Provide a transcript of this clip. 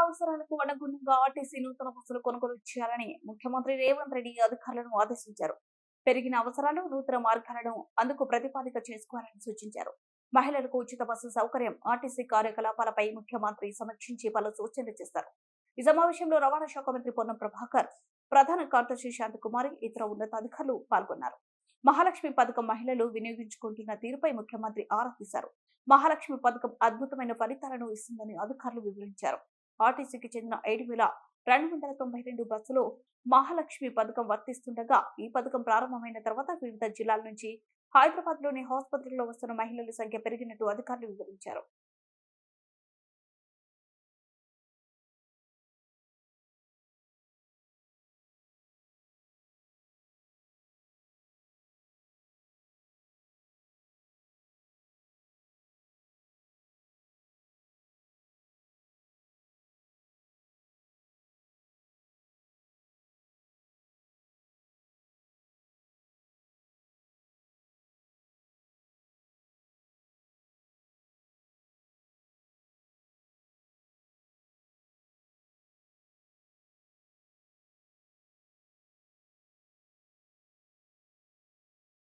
అవసరాలకు అనుగుణంగా ఆర్టీసీ నూతన బస్సులు కొనుగోలు చేయాలని ముఖ్యమంత్రి రేవంత్ రెడ్డి అధికారులను ఆదేశించారు. పెరిగిన అవసరాలు నూతన మార్గాలను అందుకు ప్రతిపాదిక చేసుకోవాలని సూచించారు. మహిళలకు ఉచిత బస్సు సౌకర్యం ఆర్టీసీ కార్యకలాపాలపై ముఖ్యమంత్రి సమీక్షించి పలు సూచనలు చేశారు. ఈ సమావేశంలో రవాణా శాఖ మంత్రి పొన్నం ప్రభాకర్ ప్రధాన కార్యదర్శి శాంతకుమారి ఇతర ఉన్నతాధికారులు పాల్గొన్నారు. మహాలక్ష్మి పథకం మహిళలు వినియోగించుకుంటున్న తీరుపై ముఖ్యమంత్రి ఆరా తీశారు. మహాలక్ష్మి పథకం అద్భుతమైన ఫలితాలను ఇస్తుందని అధికారులు వివరించారు. ఆర్టీసీకి చెందిన ఏడు వేల రెండు వందల తొంభై రెండు బస్సులు మహాలక్ష్మి పథకం వర్తిస్తుండగా ఈ పథకం ప్రారంభమైన తర్వాత వివిధ జిల్లాల నుంచి హైదరాబాద్లోని ఆసుపత్రుల్లో వస్తున్న మహిళల సంఖ్య పెరిగినట్టు అధికారులు వివరించారు.